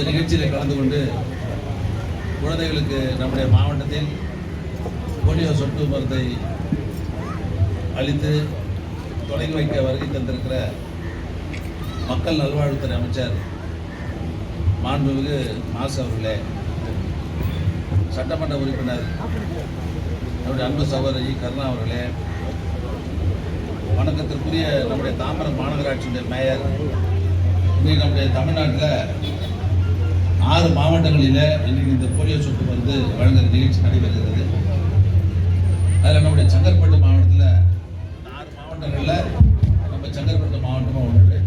இந்த நிகழ்ச்சியில் கலந்து கொண்டு குழந்தைகளுக்கு நம்முடைய மாவட்டத்தில் போலியோ சொட்டு மருந்தை அளித்து தொடங்கி வைக்க வருகை தந்திருக்கிற மக்கள் நல்வாழ்வுத்துறை அமைச்சர் மாண்புமிகு மாசு அவர்களே சட்டமன்ற உறுப்பினர் நம்முடைய அன்பு சகோதரி கருணா அவர்களே வணக்கத்திற்குரிய நம்முடைய தாம்பரம் மாநகராட்சியுடைய மேயர் இன்னைக்கு நம்முடைய தமிழ்நாட்டில் ஆறு மாவட்டங்களில் இன்றைக்கு இந்த போலியோ சொட்டு வந்து வழங்குற நிகழ்ச்சி நடைபெறுகிறது. அதில் நம்முடைய சங்கர்பட்டு மாவட்டத்தில் ஆறு மாவட்டங்களில் நம்ம சங்கர்பட்டு மாவட்டமாக ஒன்று.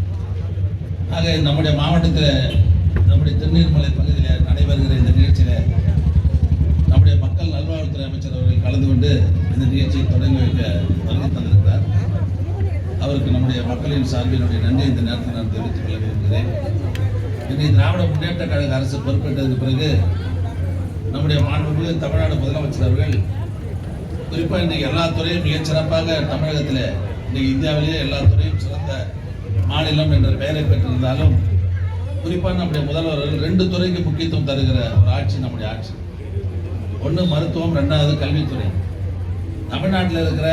ஆக நம்முடைய மாவட்டத்தில் நம்முடைய திருநீர்மலை பகுதியில் நடைபெறுகிற இந்த நிகழ்ச்சியில் நம்முடைய மக்கள் நல்வாழ்வுத்துறை அமைச்சர் அவர்கள் கலந்து கொண்டு இந்த நிகழ்ச்சியை தொடங்கி வைக்க வருகை தந்திருக்கிறார். அவருக்கு நம்முடைய மக்களின் சார்பினுடைய நன்றி இந்த நேரத்தில் நான் தெரிவித்துக் கொள்ள விரும்புகிறேன். இன்றைய திராவிட முன்னேற்ற கழக அரசு பொறுப்பேற்றதுக்கு பிறகு நம்முடைய மாண்புமிகு தமிழ்நாடு முதலமைச்சர் அவர்கள் குறிப்பாக இன்றைக்கு எல்லா துறையும் மிகச்சிறப்பாக தமிழகத்தில் இன்றைக்கு இந்தியாவிலேயே எல்லா துறையும் சிறந்த மாநிலம் என்ற பெயரை பெற்றிருந்தாலும் குறிப்பாக நம்முடைய முதல்வர்கள் ரெண்டு துறைக்கு முக்கியத்துவம் தருகிற ஒரு ஆட்சி நம்முடைய ஆட்சி. ஒன்று மருத்துவம் ரெண்டாவது கல்வித்துறை. தமிழ்நாட்டில் இருக்கிற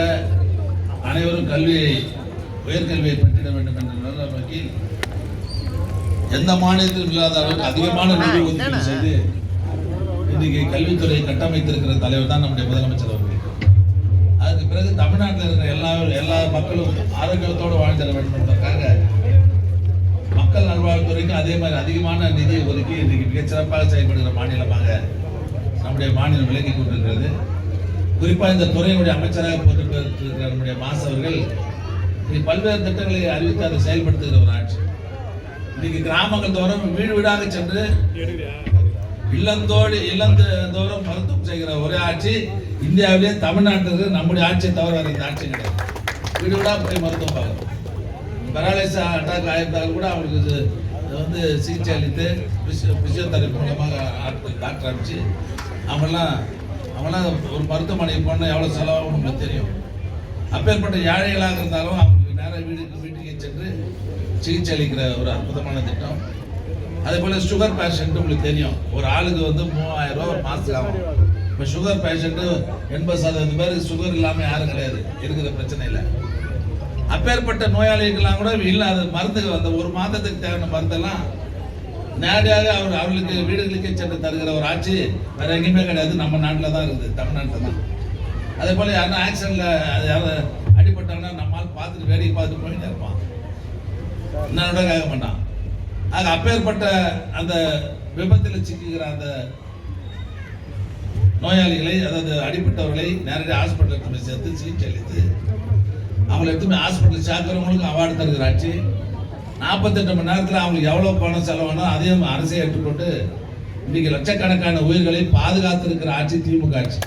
அனைவரும் கல்வியை உயர்கல்வியை பெற்றிட வேண்டும் என்ற நல்ல நோக்கில் எந்த மாநிலத்திலும் இல்லாத அளவுக்கு அதிகமான நிதி ஒதுக்கீடு செய்து இன்றைக்கு கல்வித்துறையை கட்டமைத்திருக்கிற தலைவர் தான் நம்முடைய முதலமைச்சர் அவர்கள். அதுக்கு பிறகு தமிழ்நாட்டில் இருக்கிற எல்லா எல்லா மக்களும் ஆரோக்கியத்தோடு வாழ்ந்திட வேண்டும் என்பதற்காக மக்கள் நல்வாழ்வுத்துறைக்கு அதே மாதிரி அதிகமான நிதியை ஒதுக்கி இன்றைக்கு மிகச்சிறப்பாக செயல்படுகிற மாநிலமாக நம்முடைய மாநிலம் விளங்கி கொண்டிருக்கிறது. குறிப்பாக இந்த துறையினுடைய அமைச்சராக பொறுப்பேற்றிருக்கிற நம்முடைய இன்னைக்கு பல்வேறு திட்டங்களை அறிவித்து அதை செயல்படுத்துகிற ஒரு ஆட்சி. இன்னைக்கு கிராமங்கள் தோறும் வீடு வீடாக சென்று இல்லந்தோடு இல்லந்து தோறும் மருத்துவம் செய்கிற ஒரே ஆட்சி இந்தியாவிலே தமிழ்நாட்டிற்கு நம்முடைய ஆட்சியை தவிர வேற இந்த ஆட்சி கிடையாது. வீடு வீடா போய் மருத்துவம் பார்க்கணும். பெராலிஸ் அட்டாக் ஆயிருந்தாலும் கூட அவங்களுக்கு வந்து சிகிச்சை அளித்து பிசியோ பிசியோதெரபி மூலமாக டாக்டர் அனுப்பிச்சு அவங்கெல்லாம் அவங்களாம் ஒரு மருத்துவமனைக்கு போனால் எவ்வளோ செலவாகும் நமக்கு தெரியும். அப்பேற்பட்ட ஏழைகளாக இருந்தாலும் நேராக வீடு வீட்டுக்கு சென்று சிகிச்சை அளிக்கிற ஒரு அற்புதமான திட்டம். அதே போல் சுகர் பேஷண்ட் உங்களுக்கு தெரியும். ஒரு ஆளுக்கு வந்து மூவாயிரம் ரூபா ஒரு மாதத்துக்கு ஆகும். இப்போ சுகர் பேஷண்ட்டு எண்பது சதவீதம் பேர் சுகர் இல்லாமல் யாரும் கிடையாது. இருக்கிற பிரச்சனை இல்லை அப்பேற்பட்ட நோயாளிகள்லாம் கூட இல்லாத மருந்துக்கு வந்த ஒரு மாதத்துக்கு தேவையான மருந்தெல்லாம் நேரடியாக அவர் அவர்களுக்கு வீடுகளுக்கே சென்று தருகிற ஒரு ஆட்சி வேற எங்கேயுமே கிடையாது. நம்ம நாட்டில் தான் இருக்குது. தமிழ்நாட்டில் தான். அதே போல் யாரும் ஆக்சிடென்ட்ல அது யாரும் நம்மால் வேடிக்கை பார்த்துட்டு போயிட்டே இருப்பான். என்னோட கேட்க மாட்டான். ஆக அப்பேற்பட்ட அந்த விபத்தில் சிக்குகிற அந்த நோயாளிகளை அதாவது அடிப்பட்டவர்களை நேரடி ஹாஸ்பிட்டலுக்கு கொண்டு சேர்த்து சிகிச்சை அளித்து அவங்களை எடுத்து ஹாஸ்பிட்டல் சேர்க்கிறவங்களுக்கு அவார்டு தருகிற ஆட்சி நாற்பத்தெட்டு மணி நேரத்தில் அவங்களுக்கு எவ்வளோ பணம் செலவானோ அதையும் அரசே ஏற்றுக்கொண்டு இன்னைக்கு லட்சக்கணக்கான உயிர்களை பாதுகாத்திருக்கிற ஆட்சி திமுக ஆட்சி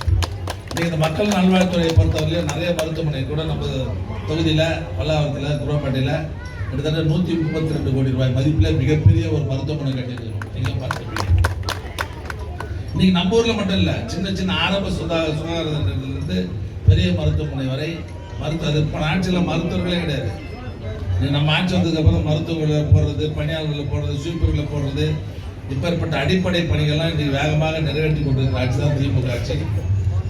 இன்றைக்கி இந்த மக்கள் நல்வாழ்வுத்துறையை பொறுத்தவரையிலும் நிறைய மருத்துவமனை கூட நம்ம தொகுதியில் பல்லாவரத்தில் குரோப்பேட்டையில் கிட்டத்தட்ட நூற்றி முப்பத்தி ரெண்டு கோடி ரூபாய் மதிப்பில் மிகப்பெரிய ஒரு மருத்துவமனை கட்டியிருக்கிறோம் நீங்கள் பார்த்துருக்கீங்க இன்னைக்கு நம்ம ஊரில் மட்டும் இல்லை சின்ன சின்ன ஆரம்ப சுதா சுகாதார நிலையத்திலிருந்து பெரிய மருத்துவமனை வரை மருத்துவ அது இப்போ ஆட்சியில் மருத்துவர்களே கிடையாது. நம்ம ஆட்சி வந்ததுக்கப்புறம் மருத்துவர்களை போடுறது பணியாளர்களை போடுறது சூப்பர்களை போடுறது இப்பேற்பட்ட அடிப்படை பணிகள்லாம் இன்றைக்கு வேகமாக நிறைவேற்றி கொண்டிருக்கிற ஆட்சி தான் திமுக ஆட்சி.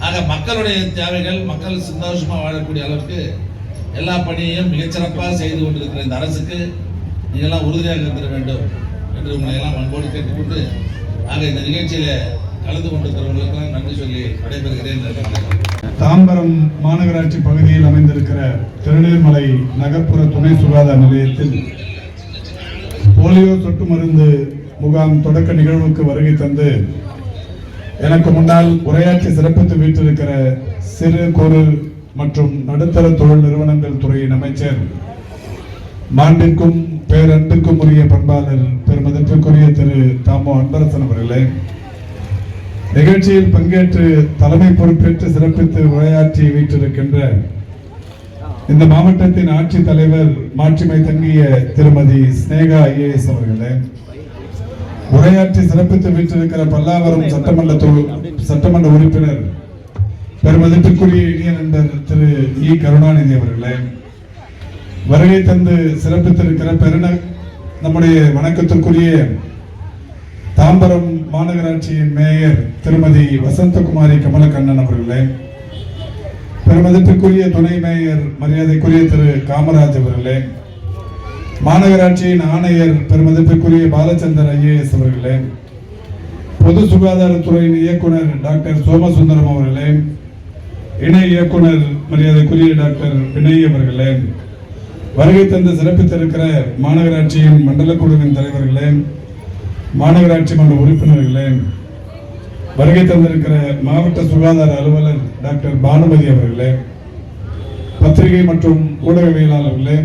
ஆக மக்களுடைய தேவைகள் மக்கள் சந்தோஷமாக வாழக்கூடிய அளவுக்கு எல்லா பணியையும் மிகச்சிறப்பாக செய்து கொண்டிருக்கிற இந்த அரசுக்கு நீங்கள்லாம் உறுதியாக இருந்திட வேண்டும் என்று உங்களை எல்லாம் அன்போடு கேட்டுக்கொண்டு ஆக இந்த நிகழ்ச்சியில கலந்து கொண்டிருக்கிறவர்களுக்கெல்லாம் நன்றி சொல்லி விடைபெறுகிறேன். தாம்பரம் மாநகராட்சி பகுதியில் அமைந்திருக்கிற திருநீர்மலை நகர்ப்புற துணை சுகாதார நிலையத்தில் போலியோ சொட்டு மருந்து முகாம் தொடக்க நிகழ்வுக்கு வருகை தந்து எனக்கு முன்னால் உரையாற்றி சிறப்பித்து வீட்டிருக்கிற சிறு குறு மற்றும் நடுத்தர தொழில் நிறுவனங்கள் துறையின் அமைச்சர் மாண்பிற்கும் பேரன்பிற்கும் உரிய பண்பாளர் பெருமதிப்பிற்குரிய திரு தாமோ அன்பரசன் அவர்களே நிகழ்ச்சியில் பங்கேற்று தலைமை பொறுப்பேற்று சிறப்பித்து உரையாற்றி வீற்றிருக்கின்ற இந்த மாவட்டத்தின் ஆட்சித் தலைவர் மாட்சிமை தங்கிய திருமதி ஸ்னேகா ஐஏஎஸ் அவர்களே உரையாற்றி சிறப்பித்து வீற்றிருக்கிற பல்லாவரம் சட்டமன்ற சட்டமன்ற உறுப்பினர் பெருமதிப்பிற்குரிய இனிய நண்பர் திரு இ. கருணாநிதி அவர்களே வருகை தந்து சிறப்பித்திருக்கிற பெருன நம்முடைய வணக்கத்திற்குரிய தாம்பரம் மாநகராட்சியின் மேயர் திருமதி வசந்தகுமாரி கமலக்கண்ணன் அவர்களே பெருமதிப்பிற்குரிய துணை மேயர் மரியாதைக்குரிய திரு காமராஜ் அவர்களே மாநகராட்சியின் ஆணையர் பெருமதிப்பிற்குரிய பாலச்சந்தர் ஐஏஎஸ் அவர்களே பொது சுகாதாரத்துறையின் இயக்குனர் டாக்டர் சோமசுந்தரம் அவர்களே இணை இயக்குனர் மரியாதைக்குரிய டாக்டர் வினய் அவர்களே வருகை தந்து சிறப்பித்திருக்கிற மாநகராட்சியின் மண்டல குழுவின் தலைவர்களே மாநகராட்சி மன்ற உறுப்பினர்களே வருகை தந்திருக்கிற மாவட்ட சுகாதார அலுவலர் டாக்டர் பானுமதி அவர்களே பத்திரிகை மற்றும் ஊடகவியலாளர்களே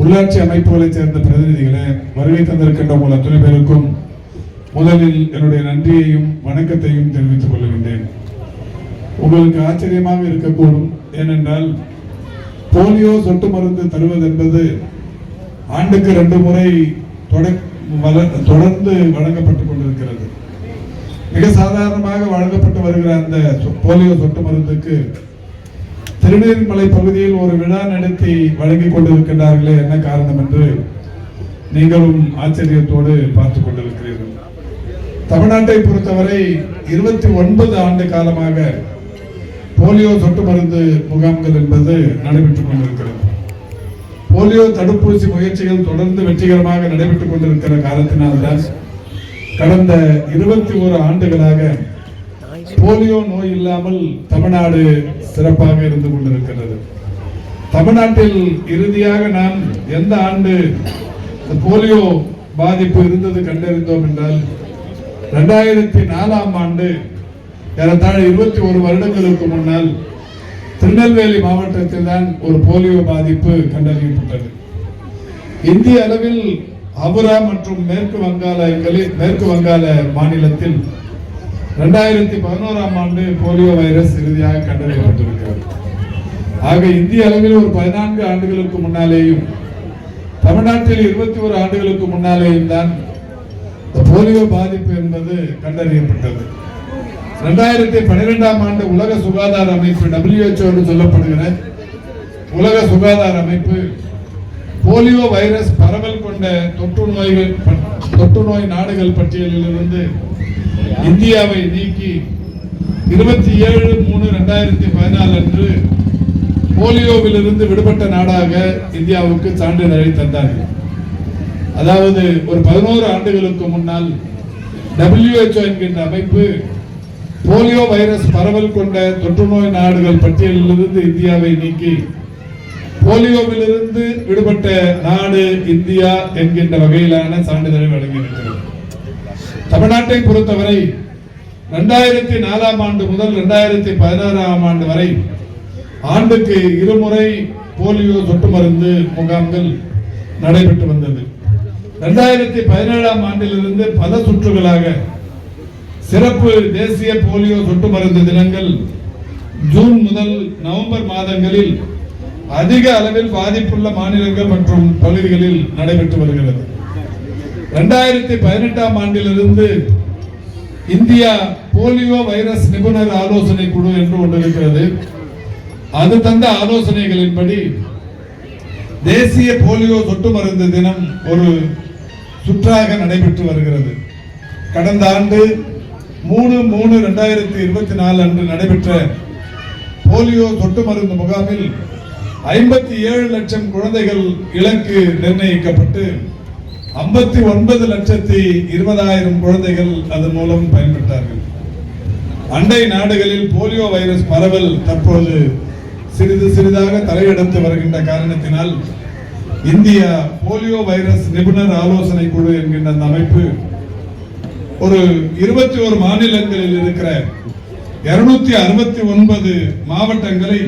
உள்ளாட்சி அமைப்புகளைச் சேர்ந்த பிரதிநிதிகளை வருகை தந்திருக்கின்ற உங்கள் அத்தனை பேருக்கும் முதலில் என்னுடைய நன்றியையும் வணக்கத்தையும் தெரிவித்துக் கொள்கின்றேன். உங்களுக்கு ஆச்சரியமாக இருக்கக்கூடும் ஏனென்றால் போலியோ சொட்டு மருந்து தருவது என்பது ஆண்டுக்கு ரெண்டு முறை தொட- வள- தொடர்ந்து வழங்கப்பட்டுக் கொண்டிருக்கிறது. மிக சாதாரணமாக வழங்கப்பட்டு வருகிற அந்த போலியோ சொட்டு மருந்துக்கு திருநீர்மலை பகுதியில் ஒரு விழா நடத்தி வழங்கிக் கொண்டிருக்கின்றார்களே என்ன காரணம் என்று நீங்களும் ஆச்சரியத்தோடு பார்த்துக் கொண்டிருக்கிறீர்கள். தமிழ்நாட்டை பொறுத்தவரை இருபத்தி ஒன்பது ஆண்டு காலமாக போலியோ சொட்டு மருந்து முகாம்கள் என்பது நடைபெற்றுக் கொண்டிருக்கிறது. போலியோ தடுப்பூசி முயற்சிகள் தொடர்ந்து வெற்றிகரமாக நடைபெற்றுக் கொண்டிருக்கிற காலத்தினால்தான் கடந்த இருபத்தி ஒரு ஆண்டுகளாக போலியோ நோய் இல்லாமல் தமிழ்நாடு சிறப்பாக இருந்து கொண்டிருக்கிறது. தமிழ்நாட்டில் இறுதியாக நாம் எந்த ஆண்டு போலியோ பாதிப்பு இருந்தது கண்டறிந்தோம் என்றால் ரெண்டாயிரத்தி நாலாம் ஆண்டு ஏறத்தாழ இருபத்தி ஒரு வருடங்களுக்கு முன்னால் திருநெல்வேலி மாவட்டத்தில் தான் ஒரு போலியோ பாதிப்பு கண்டறியப்பட்டது. இந்திய அளவில் அபுரா மற்றும் மேற்கு வங்காளங்களில் மேற்கு வங்காள மாநிலத்தில் ரெண்டாயிரத்தி பதினோராம் ஆண்டு போலியோ வைரஸ் இறுதியாக கண்டறியப்பட்டிருக்கிறது. ஆக இந்திய அளவில் ஒரு பதினான்கு ஆண்டுகளுக்கு முன்னாலேயும் தமிழ்நாட்டில் இருபத்தி ஒரு ஆண்டுகளுக்கு முன்னாலேயும் தான் இந்த போலியோ பாதிப்பு என்பது கண்டறியப்பட்டது. ரெண்டாயிரத்தி பன்னிரெண்டாம் ஆண்டு உலக சுகாதார அமைப்பு டபிள்யூஹெச்ஓ என்று சொல்லப்படுகிற உலக சுகாதார அமைப்பு போலியோ வைரஸ் பரவல் கொண்ட தொற்று நோய்கள் தொற்று நோய் நாடுகள் பட்டியலில் இருந்து இந்தியாவை நீக்கி இருபத்தி ஏழு மூணு ரெண்டாயிரத்தி பதினாலு அன்று போலியோவிலிருந்து விடுபட்ட நாடாக இந்தியாவுக்கு சான்றிதழை தந்தார்கள். அதாவது ஒரு பதினோரு ஆண்டுகளுக்கு முன்னால் டபிள்யூஹெச்ஓ என்கின்ற அமைப்பு போலியோ வைரஸ் பரவல் கொண்ட தொற்றுநோய் நாடுகள் பட்டியலிலிருந்து இந்தியாவை நீக்கி போலியோவிலிருந்து விடுபட்ட நாடு இந்தியா என்கின்ற வகையிலான சான்றிதழை வழங்கியிருக்கிறது. தமிழ்நாட்டை பொறுத்தவரை ரெண்டாயிரத்தி நாலாம் ஆண்டு முதல் ரெண்டாயிரத்தி பதினாறாம் ஆண்டு வரை ஆண்டுக்கு இருமுறை போலியோ சொட்டு மருந்து முகாம்கள் நடைபெற்று வந்தது. ரெண்டாயிரத்தி பதினேழாம் ஆண்டிலிருந்து பல சுற்றுகளாக சிறப்பு தேசிய போலியோ சொட்டு மருந்து தினங்கள் ஜூன் முதல் நவம்பர் மாதங்களில் அதிக அளவில் பாதிப்புள்ள மாநிலங்கள் மற்றும் பகுதிகளில் நடைபெற்று வருகிறது. ரெண்டாயிரத்தி பதினெட்டாம் ஆண்டிலிருந்து இந்தியா போலியோ வைரஸ் நிபுணர் ஆலோசனை குழு என்று ஒன்று இருக்கிறது. அது தந்த ஆலோசனைகளின்படி தேசிய போலியோ சொட்டு மருந்து தினம் ஒரு சுற்றாக நடைபெற்று வருகிறது. கடந்த ஆண்டு மூணு மூணு ரெண்டாயிரத்தி இருபத்தி நாலு அன்று நடைபெற்ற போலியோ சொட்டு மருந்து முகாமில் ஐம்பத்தி ஏழு லட்சம் குழந்தைகள் இலக்கு நிர்ணயிக்கப்பட்டு ஐம்பத்தி ஒன்பது லட்சத்தி இருபதாயிரம் குழந்தைகள் அதன் மூலம் பயன்பெற்றார்கள். அண்டை நாடுகளில் போலியோ வைரஸ் பரவல் தற்போது சிறிது சிறிதாக தலையெடுத்து வருகின்ற காரணத்தினால் இந்தியா போலியோ வைரஸ் நிபுணர் ஆலோசனை குழு என்கின்ற அந்த அமைப்பு ஒரு இருபத்தி ஒரு மாநிலங்களில் இருக்கிற இருநூத்தி அறுபத்தி ஒன்பது மாவட்டங்களை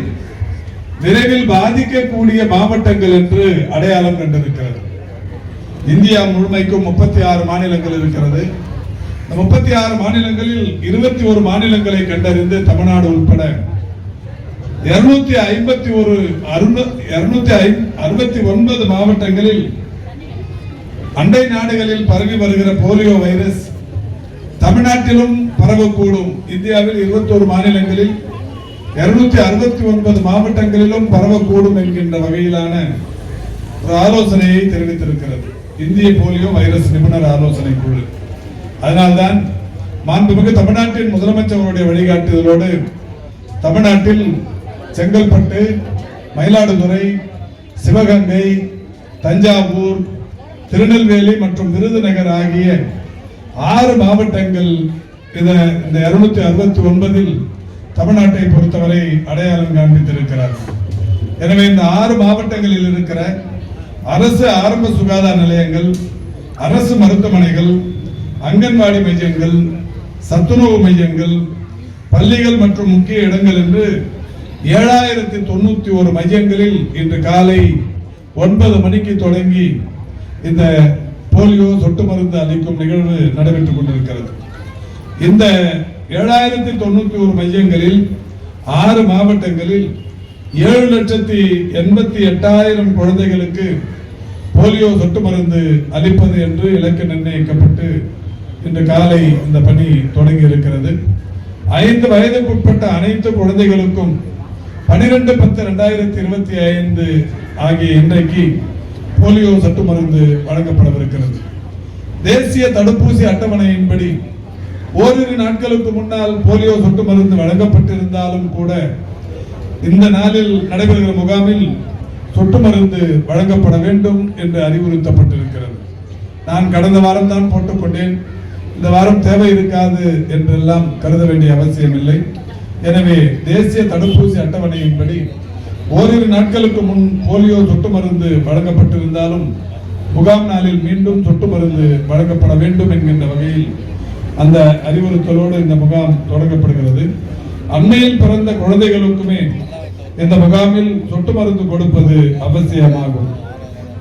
விரைவில் பாதிக்கக்கூடிய மாவட்டங்கள் என்று அடையாளம் கண்டிருக்கிறது. இந்தியா முழுமைக்கும் முப்பத்தி ஆறு மாநிலங்கள் இருக்கிறது. இந்த முப்பத்தி ஆறு மாநிலங்களில் இருபத்தி ஒரு மாநிலங்களை கண்டறிந்து தமிழ்நாடு உட்பட இருநூத்தி ஐம்பத்தி ஒரு இருநூத்தி அறுபத்தி ஒன்பது மாவட்டங்களில் அண்டை நாடுகளில் பரவி வருகிற போலியோ வைரஸ் தமிழ்நாட்டிலும் பரவக்கூடும். இந்தியாவில் இருபத்தோரு மாநிலங்களில் இருநூத்தி அறுபத்தி ஒன்பது மாவட்டங்களிலும் பரவக்கூடும் என்கின்ற வகையிலான ஒரு ஆலோசனையை தெரிவித்திருக்கிறது. இந்திய போலியோ வைரஸ் நிபுணர் ஆலோசனை குழு. அதனால்தான் மாண்புமிகு தமிழ்நாட்டின் முதலமைச்சருடைய வழிகாட்டுதலோடு தமிழ்நாட்டில் செங்கல்பட்டு மயிலாடுதுறை சிவகங்கை தஞ்சாவூர் திருநெல்வேலி மற்றும் விருதுநகர் ஆகிய ஆறு மாவட்டங்கள் இதை இந்த இருநூத்தி அறுபத்தி ஒன்பதில் தமிழ்நாட்டை பொறுத்தவரை அடையாளம் காண்பித்திருக்கிறார் எனவே இந்த ஆறு மாவட்டங்களில் இருக்கிற அரசு ஆரம்ப சுகாதார நிலையங்கள் அரசு மருத்துவமனைகள் அங்கன்வாடி மையங்கள் சத்துணவு மையங்கள் பள்ளிகள் மற்றும் முக்கிய இடங்கள் என்று ஏழாயிரத்தி தொண்ணூத்தி ஒரு மையங்களில் இன்று காலை ஒன்பது மணிக்கு தொடங்கி இந்த போலியோ சொட்டு மருந்து அளிக்கும் நிகழ்வு நடைபெற்றுக் கொண்டிருக்கிறது. இந்த ஏழாயிரத்தி தொண்ணூத்தி ஒரு மையங்களில் ஆறு மாவட்டங்களில் ஏழு லட்சத்தி எண்பத்தி எட்டாயிரம் குழந்தைகளுக்கு போலியோ சொட்டு மருந்து அளிப்பது என்று இலக்கு நிர்ணயிக்கப்பட்டு இன்று காலை இந்த பணி தொடங்கி இருக்கிறது ஐந்து வயதுக்குட்பட்ட அனைத்து குழந்தைகளுக்கும் பனிரெண்டு பத்து ரெண்டாயிரத்தி இருபத்தி ஐந்து ஆகிய இன்றைக்கு போலியோ சொட்டு மருந்து வழங்கப்படவிருக்கிறது. தேசிய தடுப்பூசி அட்டவணையின்படி ஓரிரு நாட்களுக்கு முன்னால் போலியோ சொட்டு மருந்து வழங்கப்பட்டிருந்தாலும் கூட இந்த நாளில் நடைபெறுகிற முகாமில் சொட்டு மருந்து வழங்கப்பட வேண்டும் என்று அறிவுறுத்தப்பட்டிருக்கிறது. நான் கடந்த வாரம் தான் போட்டுக்கொண்டேன். இந்த வாரம் தேவை இருக்காது என்றெல்லாம் கருத வேண்டிய அவசியம் இல்லை. எனவே தேசிய தடுப்பூசி அட்டவணையின்படி ஓரிரு நாட்களுக்கு முன் போலியோ சொட்டு மருந்து வழங்கப்பட்டிருந்தாலும் முகாம் நாளில் மீண்டும் சொட்டு மருந்து வழங்கப்பட வேண்டும் என்கின்ற வகையில் அந்த அறிவுறுத்தலோடு இந்த முகாம் தொடங்கப்படுகிறது. அண்மையில் பிறந்த குழந்தைகளுக்குமே இந்த முகாமில் சொட்டு மருந்து கொடுப்பது அவசியமாகும்.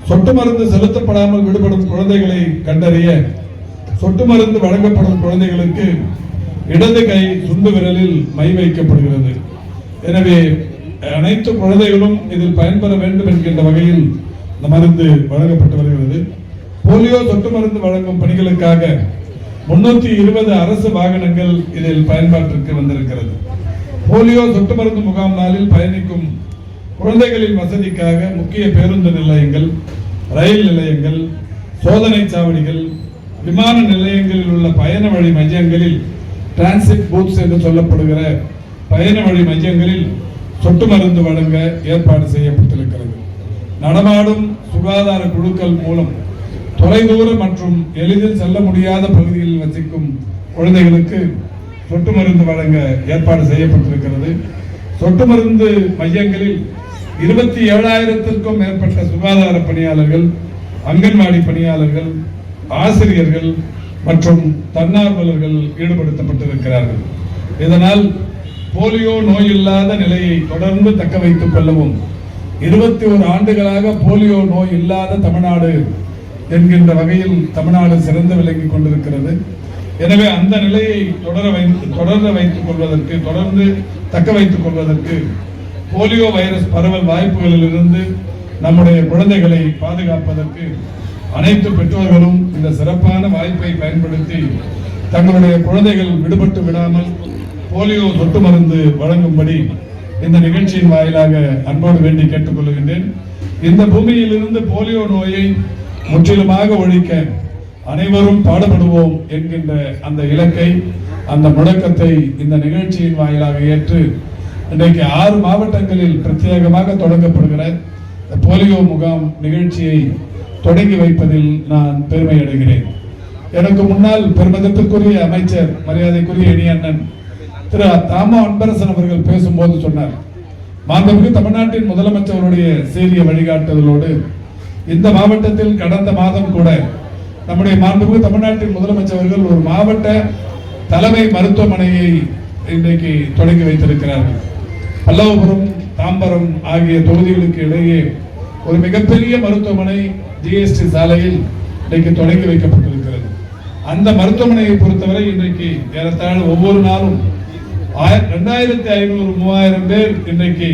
சொட்டு மருந்து செலுத்தப்படாமல் விடுபடும் குழந்தைகளை கண்டறிய சொட்டு மருந்து வழங்கப்படும் குழந்தைகளுக்கு இடது கை சுண்டு விரலில் மை வைக்கப்படுகிறது. எனவே அனைத்து குழந்தைகளும் இதில் பயன்பெற வேண்டும் என்கின்ற வகையில் இந்த மருந்து வழங்கப்பட்டு வருகிறது. போலியோ சொட்டு மருந்து வழங்கும் பணிகளுக்காக முன்னூத்தி இருபது அரசு வாகனங்கள் இதில் பயன்பாட்டிற்கு வந்திருக்கிறது. போலியோ சொட்டு மருந்து முகாம் நாளில் பயணிக்கும் குழந்தைகளின் வசதிக்காக முக்கிய பேருந்து நிலையங்கள் ரயில் நிலையங்கள் சோதனை சாவடிகள் விமான நிலையங்களில் உள்ள பயண வழி மையங்களில் டிரான்சிட் பூத்ஸ் என்று சொல்லப்படுகிற பயண வழி மையங்களில் சொட்டு மருந்து வழங்க ஏற்பாடு செய்யப்பட்டிருக்கிறது. நடமாடும் சுகாதார குழுக்கள் மூலம் தொலைதூர மற்றும் எளிதில் செல்ல முடியாத பகுதிகளில் வசிக்கும் குழந்தைகளுக்கு சொட்டு மருந்து வழங்க ஏற்பாடு செய்யப்பட்டிருக்கிறது. சொட்டு மருந்து மையங்களில் இருபத்தி ஏழாயிரத்திற்கும் மேற்பட்ட சுகாதார பணியாளர்கள் அங்கன்வாடி பணியாளர்கள் ஆசிரியர்கள் மற்றும் தன்னார்வலர்கள் ஈடுபடுத்தப்பட்டிருக்கிறார்கள். இதனால் போலியோ நோய் இல்லாத நிலையை தொடர்ந்து தக்க வைத்துக் கொள்ளவும் இருபத்தி ஒரு ஆண்டுகளாக போலியோ நோய் இல்லாத தமிழ்நாடு என்கின்ற வகையில் தமிழ்நாடு சிறந்து விளங்கி கொண்டிருக்கிறது. எனவே அந்த நிலையை தொடர வைத்து தொடர வைத்துக் கொள்வதற்கு தொடர்ந்து தக்க வைத்துக் கொள்வதற்கு போலியோ வைரஸ் பரவல் வாய்ப்புகளிலிருந்து நம்முடைய குழந்தைகளை பாதுகாப்பதற்கு அனைத்து பெற்றோர்களும் இந்த சிறப்பான வாய்ப்பை பயன்படுத்தி தங்களுடைய குழந்தைகள் விடுபட்டு விடாமல் போலியோ சொட்டு மருந்து வழங்கும்படி இந்த நிகழ்ச்சியின் வாயிலாக அன்போடு வேண்டி கேட்டுக்கொள்கின்றேன். இந்த பூமியிலிருந்து போலியோ நோயை முற்றிலுமாக ஒழிக்க அனைவரும் பாடுபடுவோம் என்கின்ற அந்த இலக்கை அந்த முழக்கத்தை இந்த நிகழ்ச்சியின் வாயிலாக ஏற்று இன்றைக்கு ஆறு மாவட்டங்களில் பிரத்யேகமாக தொடங்கப்படுகிற போலியோ முகாம் நிகழ்ச்சியை தொடங்கி வைப்பதில் நான் பெருமை அடைகிறேன். எனக்கு முன்னால் பெருமதிப்பிற்குரிய அமைச்சர் மரியாதைக்குரிய இனி அண்ணன் திரு தாமா அன்பரசன் அவர்கள் பேசும்போது சொன்னார் மாண்புமிகு தமிழ்நாட்டின் முதலமைச்சருடைய சீரிய வழிகாட்டுதலோடு இந்த மாவட்டத்தில் கடந்த மாதம் கூட நம்முடைய மாண்புமிகு தமிழ்நாட்டின் முதலமைச்சர் அவர்கள் ஒரு மாவட்ட தலைமை மருத்துவமனையை இன்றைக்கு தொடங்கி வைத்திருக்கிறார்கள். பல்லவபுரம் தாம்பரம் ஆகிய தொகுதிகளுக்கு இடையே ஒரு மிகப்பெரிய மருத்துவமனை ஜிஎஸ்டி சாலையில் இன்றைக்கு தொடங்கி வைக்கப்பட்டிருக்கிறது. அந்த மருத்துவமனையை பொறுத்தவரை இன்றைக்கு ஏறத்தாழ ஒவ்வொரு நாளும் ரெண்டாயிரத்தி ஐநூறு மூவாயிரம் பேர் இன்றைக்கு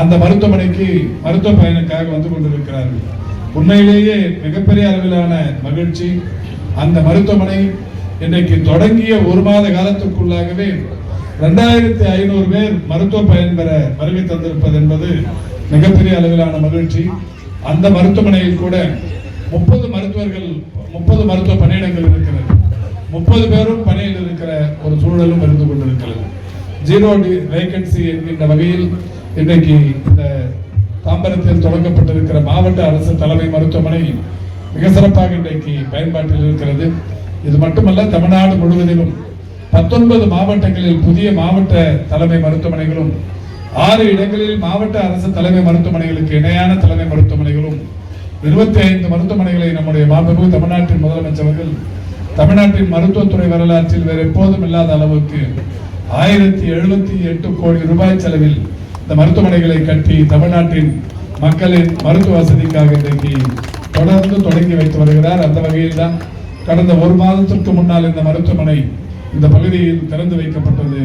அந்த மருத்துவமனைக்கு மருத்துவ பயனுக்காக வந்து கொண்டிருக்கிறார்கள். உண்மையிலேயே மிகப்பெரிய அளவிலான மகிழ்ச்சி. அந்த மருத்துவமனை இன்றைக்கு தொடங்கிய ஒரு மாத காலத்திற்குள்ளாகவே ரெண்டாயிரத்தி ஐநூறு பேர் மருத்துவ பயன் பெற வருகை தந்திருப்பது என்பது மிகப்பெரிய அளவிலான மகிழ்ச்சி. அந்த மருத்துவமனையில் கூட முப்பது மருத்துவர்கள் முப்பது மருத்துவ பணியிடங்கள் இருக்கிறது. முப்பது பேரும் பணியில் இருக்கிற ஒரு சூழலும் இருந்து கொண்டிருக்கிறது. ஜீரோ வேகன்சி என்கின்ற வகையில் இன்றைக்கு இந்த தாம்பரத்தில் தொடங்கப்பட்டிருக்கிற மாவட்ட அரசு தலைமை மருத்துவமனை மிக சிறப்பாக இன்றைக்கு பயன்பாட்டில் இருக்கிறது. இது மட்டுமல்ல தமிழ்நாடு முழுவதிலும் பத்தொன்பது மாவட்டங்களில் புதிய மாவட்ட தலைமை மருத்துவமனைகளும் ஆறு இடங்களில் மாவட்ட அரசு தலைமை மருத்துவமனைகளுக்கு இணையான தலைமை மருத்துவமனைகளும் இருபத்தி ஐந்து மருத்துவமனைகளை நம்முடைய மாண்புமிகு தமிழ்நாட்டின் முதலமைச்சர்கள் தமிழ்நாட்டின் மருத்துவத்துறை வரலாற்றில் வேறு எப்போதும் இல்லாத அளவுக்கு ஆயிரத்தி எழுபத்தி எட்டு கோடி ரூபாய் செலவில் இந்த மருத்துவமனைகளை கட்டி தமிழ்நாட்டின் மக்களின் மருத்துவ வசதிக்காக இன்றைக்கு தொடர்ந்து தொடங்கி வைத்து வருகிறார். அந்த வகையில் தான் கடந்த ஒரு மாதத்திற்கு முன்னால் இந்த மருத்துவமனை இந்த பகுதியில் திறந்து வைக்கப்பட்டது.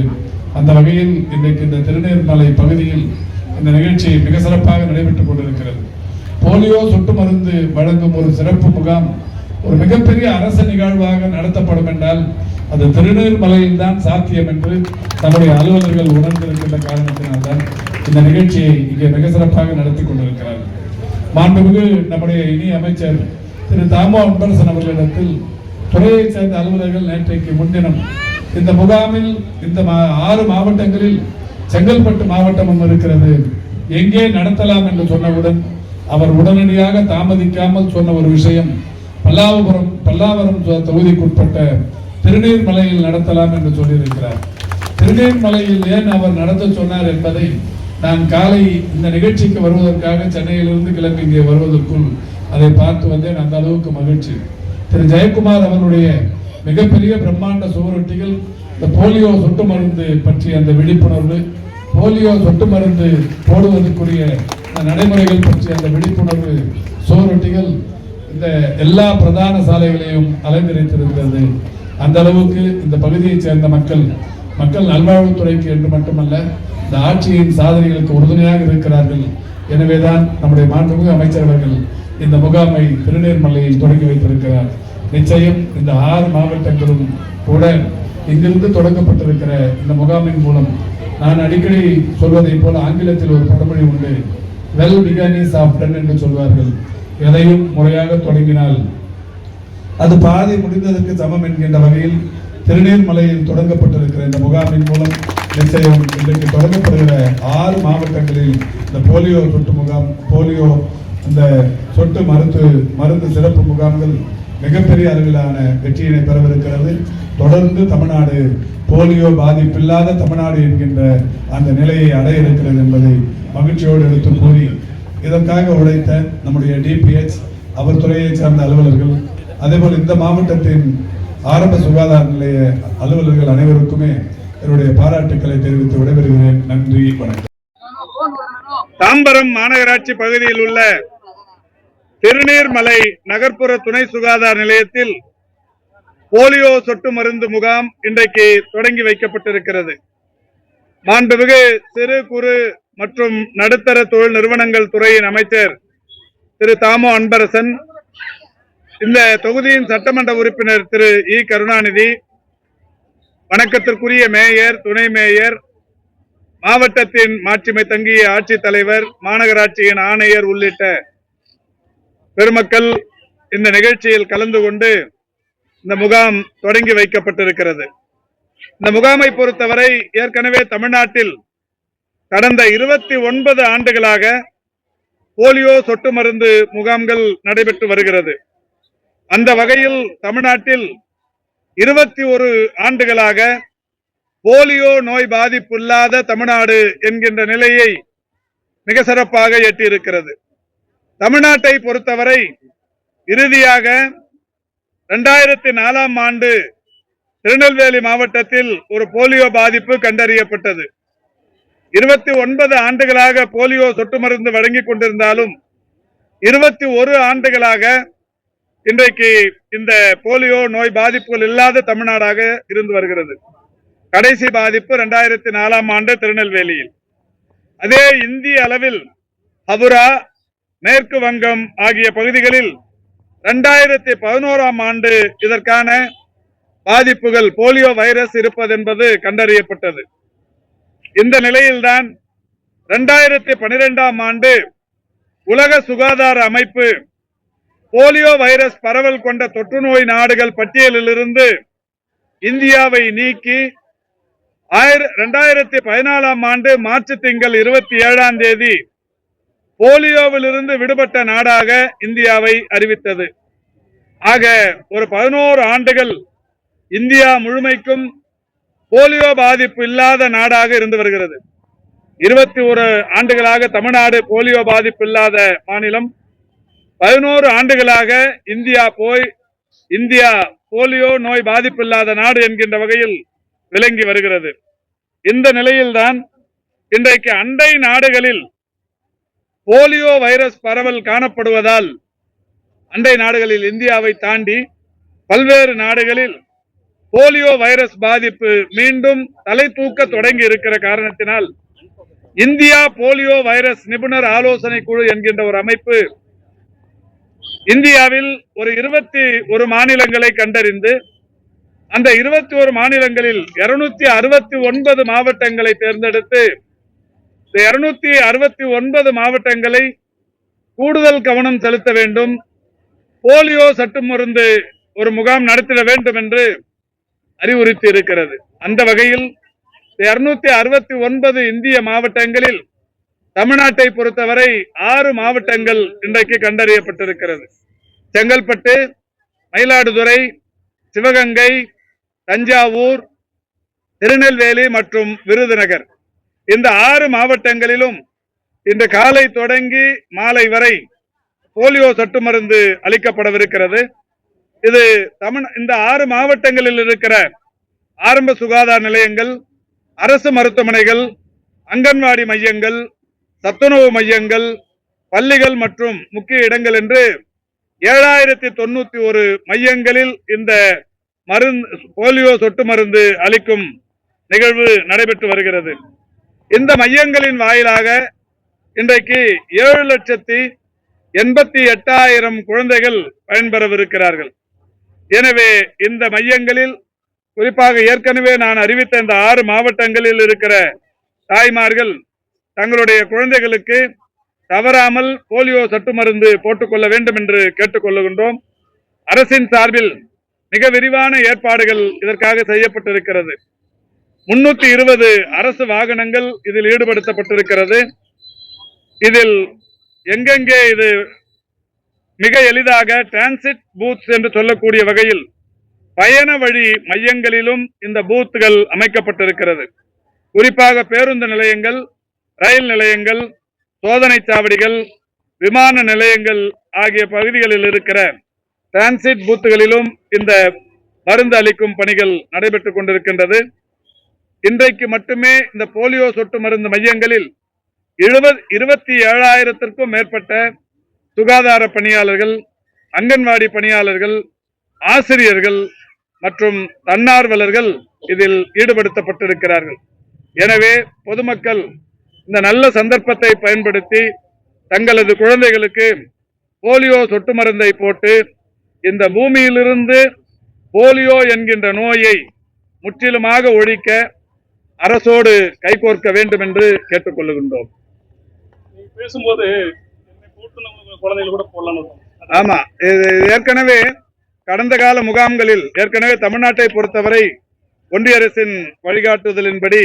அந்த வகையில் இன்றைக்கு இந்த திருநீர்மலை பகுதியில் இந்த நிகழ்ச்சி மிக சிறப்பாக நடைபெற்றுக் கொண்டிருக்கிறது. போலியோ சொட்டு மருந்து வழங்கும் ஒரு சிறப்பு முகாம் ஒரு மிகப்பெரிய அரசு நிகழ்வாக நடத்தப்படும் என்றால் அது திருநீர்மலையில் தான் சாத்தியம் என்று நம்முடைய அலுவலர்கள் உணர்ந்திருக்கின்ற காரணத்தினால்தான் இந்த நிகழ்ச்சியை இங்கே மிக சிறப்பாக நடத்தி கொண்டிருக்கிறார். மாண்புமிகு நம்முடைய இனி அமைச்சர் திரு தாமோ அன்பரசன் அவர்களிடத்தில் துறையைச் சேர்ந்த அலுவலர்கள் நேற்றைக்கு முன்தினம் இந்த முகாமில் இந்த மா- ஆறு மாவட்டங்களில் செங்கல்பட்டு மாவட்டமும் இருக்கிறது. எங்கே நடத்தலாம் என்று சொன்னவுடன் அவர் உடனடியாக தாமதிக்காமல் சொன்ன ஒரு விஷயம் பல்லாவபுரம் பல்லாவரம் தொகுதிக்குட்பட்ட திருநீர்மலையில் நடத்தலாம் என்று சொல்லியிருக்கிறார். திருநீர்மலையில் ஏன் அவர் நடத்த சொன்னார் என்பதை நான் காலை இந்த நிகழ்ச்சிக்கு வருவதற்காக சென்னையிலிருந்து கிளம்பி இங்கே வருவதற்குள் அதை பார்த்து வந்தேன். அந்த அளவுக்கு மகிழ்ச்சி. திரு. ஜெயக்குமார் அவருடைய மிகப்பெரிய பிரம்மாண்ட சுவரொட்டிகள் இந்த போலியோ சொட்டு மருந்து பற்றிய அந்த விழிப்புணர்வு போலியோ சொட்டு மருந்து போடுவதற்குரிய அந்த நடைமுறைகள் பற்றிய அந்த விழிப்புணர்வு சுவரொட்டிகள் இந்த எல்லா பிரதான சாலைகளையும் அலங்கரித்திருக்கிறது அந்த அளவுக்கு இந்த பகுதியைச் சேர்ந்த மக்கள் மக்கள் நல்வாழ்வுத்துறைக்கு என்று மட்டுமல்ல இந்த ஆட்சியின் சாதனைகளுக்கு உறுதுணையாக இருக்கிறார்கள். எனவேதான் நம்முடைய மாண்புமிகு அமைச்சர் அவர்கள் இந்த முகாமை திருநீர்மலையில் தொடங்கி வைத்திருக்கிறார். நிச்சயம் இந்த ஆறு மாவட்டங்களும் கூட இங்கிருந்து தொடங்கப்பட்டிருக்கிற இந்த முகாமின் மூலம் நான் அடிக்கடி சொல்வதைப் போல ஆங்கிலத்தில் ஒரு பழமொழி உண்டு வெல் பிகானிஸ் ஆஃப் டன் என்று சொல்வார்கள். எதையும் முறையாக தொடங்கினால் அது பாதி முடிந்ததற்கு சமம் என்கின்ற வகையில் திருநீர்மலையில் தொடங்கப்பட்டிருக்கிற இந்த முகாமின் மூலம் நிச்சயம் இன்றைக்கு தொடங்கப்படுகிற ஆறு மாவட்டங்களில் இந்த போலியோ சொட்டு முகாம் போலியோ இந்த சொட்டு மருந்து மருந்து சிறப்பு முகாம்கள் மிகப்பெரிய அளவிலான வெற்றியினை பெறவிருக்கிறது. தொடர்ந்து தமிழ்நாடு போலியோ பாதிப்பில்லாத தமிழ்நாடு என்கின்ற அந்த நிலையை அடைய இருக்கிறது என்பதை மகிழ்ச்சியோடு எடுத்து கூறி இதற்காக உழைத்த நம்முடைய டிபிஎச் அவர் துறையைச் சார்ந்த அலுவலர்கள் அதேபோல் இந்த மாவட்டத்தின் ஆரம்ப சுகாதார நிலைய அலுவலர்கள் அனைவருக்குமே என்னுடைய பாராட்டுக்களை தெரிவித்து விடைபெறுகிறேன். நன்றி வணக்கம். தாம்பரம் மாநகராட்சி பகுதியில் உள்ள திருநீர்மலை நகர்ப்புற துணை சுகாதார நிலையத்தில் போலியோ சொட்டு மருந்து முகாம் இன்றைக்கு தொடங்கி வைக்கப்பட்டிருக்கிறது. மாண்புமிகு சிறு குறு மற்றும் நடுத்தர தொழில் நிறுவனங்கள் துறையின் அமைச்சர் திரு தாமோ அன்பரசன் இந்த தொகுதியின் சட்டமன்ற உறுப்பினர் திரு இ. கருணாநிதி வணக்கத்திற்குரிய மேயர் துணை மேயர் மாவட்டத்தின் மாட்சிமை தங்கிய ஆட்சித் தலைவர் மாநகராட்சியின் ஆணையர் உள்ளிட்ட பெருமக்கள் இந்த நிகழ்ச்சியில் கலந்து கொண்டு இந்த முகாம் தொடங்கி வைக்கப்பட்டிருக்கிறது. இந்த முகாமை பொறுத்தவரை ஏற்கனவே தமிழ்நாட்டில் கடந்த இருபத்தி ஒன்பது ஆண்டுகளாக போலியோ சொட்டு மருந்து முகாம்கள் நடைபெற்று வருகிறது. அந்த வகையில் தமிழ்நாட்டில் இருபத்தி ஒரு ஆண்டுகளாக போலியோ நோய் பாதிப்பு இல்லாத தமிழ்நாடு என்கின்ற நிலையை மிக சிறப்பாக எட்டியிருக்கிறது. தமிழ்நாட்டை பொறுத்தவரை இறுதியாக இரண்டாயிரத்தி நாலாம் ஆண்டு திருநெல்வேலி மாவட்டத்தில் ஒரு போலியோ பாதிப்பு கண்டறியப்பட்டது. இருபத்தி ஒன்பது ஆண்டுகளாக போலியோ சொட்டு மருந்து வழங்கிக் கொண்டிருந்தாலும் இருபத்தி ஒரு ஆண்டுகளாக இன்றைக்கு இந்த போலியோ நோய் பாதிப்புகள் இல்லாத தமிழ்நாடாக இருந்து வருகிறது. கடைசி பாதிப்பு இரண்டாயிரத்தி நாலாம் ஆண்டு திருநெல்வேலியில். அதே இந்திய அளவில் ஹபுரா மேற்கு வங்கம் ஆகிய பகுதிகளில் இரண்டாயிரத்தி பதினோராம் ஆண்டு இதற்கான பாதிப்புகள் போலியோ வைரஸ் இருப்பது என்பது கண்டறியப்பட்டது. இந்த நிலையில்தான் இரண்டாயிரத்தி பனிரெண்டாம் ஆண்டு உலக சுகாதார அமைப்பு போலியோ வைரஸ் பரவல் கொண்ட தொற்றுநோய் நாடுகள் பட்டியலிலிருந்து இந்தியாவை நீக்கி இரண்டாயிரத்தி பதினாலாம் ஆண்டு மார்ச் திங்கள் இருபத்தி ஏழாம் தேதி போலியோவிலிருந்து விடுபட்ட நாடாக இந்தியாவை அறிவித்தது. ஆக ஒரு பதினோரு ஆண்டுகள் இந்தியா முழுமைக்கும் போலியோ பாதிப்பு இல்லாத நாடாக இருந்து வருகிறது. இருபத்தி ஒரு ஆண்டுகளாக தமிழ்நாடு போலியோ பாதிப்பு இல்லாத மாநிலம் பதினோரு ஆண்டுகளாக இந்தியா போய் இந்தியா போலியோ நோய் பாதிப்பு இல்லாத நாடு என்கின்ற வகையில் விளங்கி வருகிறது. இந்த நிலையில்தான் இன்றைக்கு அண்டை நாடுகளில் போலியோ வைரஸ் பரவல் காணப்படுவதால் அண்டை நாடுகளில் இந்தியாவை தாண்டி பல்வேறு நாடுகளில் போலியோ வைரஸ் பாதிப்பு மீண்டும் தலை தூக்க தொடங்கி இருக்கிற காரணத்தினால் இந்தியா போலியோ வைரஸ் நிபுணர் ஆலோசனை குழு என்கின்ற ஒரு அமைப்பு இந்தியாவில் ஒரு இருபத்தி ஒரு மாநிலங்களை கண்டறிந்து அந்த இருபத்தி ஒரு மாநிலங்களில் இருநூத்தி அறுபத்தி ஒன்பது மாவட்டங்களை தேர்ந்தெடுத்து இந்த இருநூத்தி அறுபத்தி ஒன்பது மாவட்டங்களை கூடுதல் கவனம் செலுத்த வேண்டும். போலியோ சட்டு மருந்து ஒரு முகாம் நடத்திட வேண்டும் என்று அறிவுறுத்தி இருக்கிறது. அந்த வகையில் இருநூத்தி அறுபத்தி ஒன்பது இந்திய மாவட்டங்களில் தமிழ்நாட்டை பொறுத்தவரை ஆறு மாவட்டங்கள் இன்றைக்கு கண்டறியப்பட்டிருக்கிறது. செங்கல்பட்டு மயிலாடுதுறை சிவகங்கை தஞ்சாவூர் திருநெல்வேலி மற்றும் விருதுநகர். இந்த ஆறு மாவட்டங்களிலும் இன்று காலை தொடங்கி மாலை வரை போலியோ சொட்டு மருந்து அளிக்கப்படவிருக்கிறது. இது தமிழ் இந்த ஆறு மாவட்டங்களில் இருக்கிற ஆரம்ப சுகாதார நிலையங்கள் அரசு மருத்துவமனைகள் அங்கன்வாடி மையங்கள் சத்துணவு மையங்கள் பள்ளிகள் மற்றும் முக்கிய இடங்கள் என்று ஏழாயிரத்தி தொண்ணூத்தி ஒரு மையங்களில் இந்த மருந்து போலியோ சொட்டு மருந்து அளிக்கும் நிகழ்வு நடைபெற்று வருகிறது. இந்த மையங்களின் வாயிலாக இன்றைக்கு ஏழு லட்சத்தி எண்பத்தி எட்டாயிரம் குழந்தைகள் பயன்பெறவிருக்கிறார்கள். எனவே இந்த மையங்களில் குறிப்பாக ஏற்கனவே நான் அறிவித்த இந்த ஆறு மாவட்டங்களில் இருக்கிற தாய்மார்கள் தங்களுடைய குழந்தைகளுக்கு தவறாமல் போலியோ சட்டு மருந்து போட்டுக்கொள்ள வேண்டும் என்று கேட்டுக்கொள்ளுகின்றோம். அரசின் சார்பில் மிக விரிவான ஏற்பாடுகள் இதற்காக செய்யப்பட்டிருக்கிறது. முன்னூத்தி இருபது அரசு வாகனங்கள் இதில் ஈடுபடுத்தப்பட்டிருக்கிறது. இதில் எங்கெங்கே இது மிக எளிதாக டிரான்சிட் பூத்ஸ் என்று சொல்லக்கூடிய வகையில் பயண வழி மையங்களிலும் இந்த பூத்துகள் அமைக்கப்பட்டிருக்கிறது. குறிப்பாக பேருந்து நிலையங்கள் ரயில் நிலையங்கள் சோதனை சாவடிகள் விமான நிலையங்கள் ஆகிய பகுதிகளில் இருக்கிற டிரான்சிட் பூத்துகளிலும் இந்த மருந்து அளிக்கும் பணிகள் நடைபெற்றுக் கொண்டிருக்கின்றது. இன்றைக்கு மட்டுமே இந்த போலியோ சொட்டு மருந்து மையங்களில் எழுபது இருபத்தி ஏழாயிரத்திற்கும் மேற்பட்ட சுகாதார பணியாளர்கள் அங்கன்வாடி பணியாளர்கள் ஆசிரியர்கள் மற்றும் தன்னார்வலர்கள் இதில் ஈடுபடுத்தப்பட்டிருக்கிறார்கள். எனவே பொதுமக்கள் இந்த நல்ல சந்தர்ப்பத்தை பயன்படுத்தி தங்களது குழந்தைகளுக்கு போலியோ சொட்டு மருந்தை போட்டு இந்த பூமியிலிருந்து போலியோ என்கின்ற நோயை முற்றிலுமாக ஒழிக்க அரசோடு கைகோர்க்க வேண்டும் என்று கேட்டுக்கொள்ளுகின்றோம் பேசும்போது குழந்தைகள் கூட போடலாம்னு ஆமா இது ஏற்கனவே கடந்த கால முகாம்களில் ஏற்கனவே தமிழ்நாட்டை பொறுத்தவரை ஒன்றிய அரசின் வழிகாட்டுதலின்படி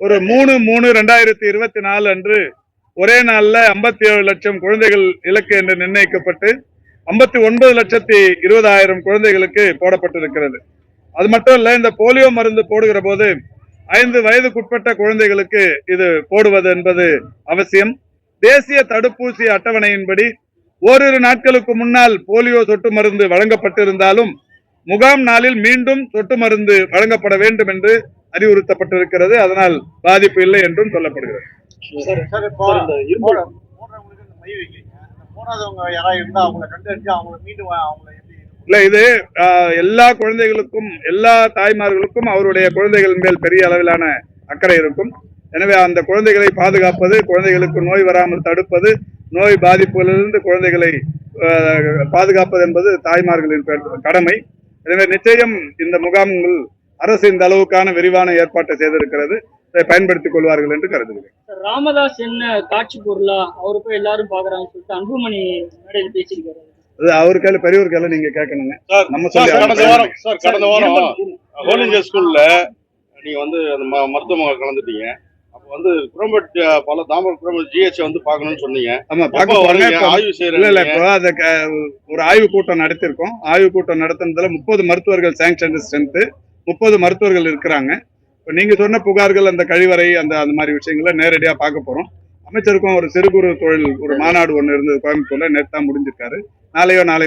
ஒரு மூணு மூணு ரெண்டாயிரத்தி இருபத்தி நாலு அன்று ஒரே நாளில் ஐம்பத்தி ஏழு லட்சம் குழந்தைகள் இலக்கு என்று நிர்ணயிக்கப்பட்டு ஐம்பத்தி ஒன்பது லட்சத்தி இருபதாயிரம் குழந்தைகளுக்கு போடப்பட்டிருக்கிறது. அது மட்டும் இல்லை இந்த போலியோ மருந்து போடுகிற போது ஐந்து வயதுக்குட்பட்ட குழந்தைகளுக்கு இது போடுவது என்பது அவசியம். தேசிய தடுப்பூசி அட்டவணையின்படி ஓரிரு நாட்களுக்கு முன்னால் போலியோ சொட்டு மருந்து வழங்கப்பட்டிருந்தாலும் முகாம் நாளில் மீண்டும் சொட்டு மருந்து வழங்கப்பட வேண்டும் என்று அறிவுறுத்தப்பட்டிருக்கிறது. அதனால் பாதிப்பு இல்லை என்றும் சொல்லப்படுகிறது. இல்ல இது எல்லா குழந்தைகளுக்கும் எல்லா தாய்மார்களுக்கும் அவருடைய குழந்தைகள் மேல் பெரிய அளவிலான அக்கறை இருக்கும். எனவே அந்த குழந்தைகளை பாதுகாப்பது குழந்தைகளுக்கு நோய் வராமல் தடுப்பது நோய் பாதிப்புகளிலிருந்து குழந்தைகளை பாதுகாப்பது என்பது தாய்மார்களின் கடமை. எனவே நிச்சயம் இந்த முகாம்கள் அரசு இந்த அளவுக்கான விரிவான ஏற்பாட்டை செய்திருக்கிறது. இதை பயன்படுத்திக் கொள்வார்கள் என்று கருதுகிறேன். சார், ராமதாஸ் என்ன காட்சி பொருளா அவரு போய் எல்லாரும் பாக்குறாங்கன்னு சொல்லிட்டு அன்புமணி மேடையில் பேசியிருக்காரு. அது அவர் கையில பெரியவர் கையில நீங்க கேட்கணுங்க. சார் நம்ம சார் சொல்லி கடந்த வாரம் சார் கடந்த வாரம் ஸ்கூல்ல நீங்க வந்து அந்த ம- மருத்துவ கலந்துட்டீங்க. வந்து குரோம்பட் பல தாமர் குரோம்பட் ஜிஹெச் வந்து பார்க்கணும்னு சொன்னீங்க. ஆமா பார்க்க வரீங்க? ஆய்வு இல்ல இல்ல செய்யறீங்க இப்போ அத ஒரு ஆய்வு கூட்டம் நடத்திருக்கோம். ஆய்வு கூட்டம் நடத்தினதுல முப்பது மருத்துவர்கள் சாங்ஷன் ஸ்ட்ரென்த் முப்பது மருத்துவர்கள் இருக்கிறாங்க. இப்போ நீங்க சொன்ன புகார்கள் அந்த கழிவறை அந்த அந்த மாதிரி விஷயங்களை நேரடியா பார்க்க போறோம். அமைச்சருக்கும் ஒரு சிறு குறு தொழில் ஒரு மாநாடு ஒன்று இருந்தது கோயம்புத்தூர்ல நேற்று தான் முடிஞ்சிருக்காரு. நாளையோ நாளை